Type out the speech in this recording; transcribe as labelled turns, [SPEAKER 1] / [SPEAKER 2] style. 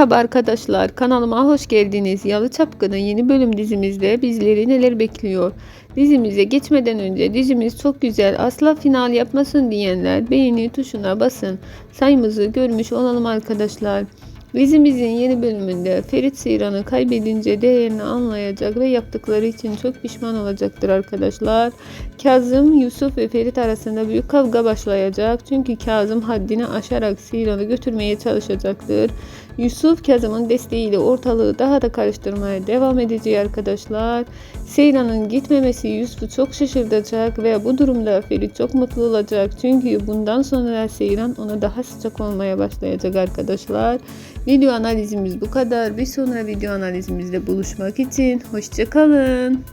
[SPEAKER 1] Merhaba arkadaşlar, kanalıma hoş geldiniz. Yalı Çapkın'ın yeni bölüm dizimizde bizleri neler bekliyor? Dizimize geçmeden önce dizimiz çok güzel, asla final yapmasın diyenler beğeni tuşuna basın. Sayımızı görmüş olalım arkadaşlar. Dizimizin yeni bölümünde Ferit Seyran'ı kaybedince değerini anlayacak ve yaptıkları için çok pişman olacaktır arkadaşlar. Kazım, Yusuf ve Ferit arasında büyük kavga başlayacak. Çünkü Kazım haddini aşarak Seyran'ı götürmeye çalışacaktır. Yusuf Kazım'ın desteğiyle ortalığı daha da karıştırmaya devam edecek arkadaşlar. Seyran'ın gitmemesi Yusuf'u çok şaşırtacak ve bu durumda Ferit çok mutlu olacak. Çünkü bundan sonra Seyran ona daha sıcak olmaya başlayacak arkadaşlar. Video analizimiz bu kadar. Bir sonra video analizimizde buluşmak için hoşçakalın.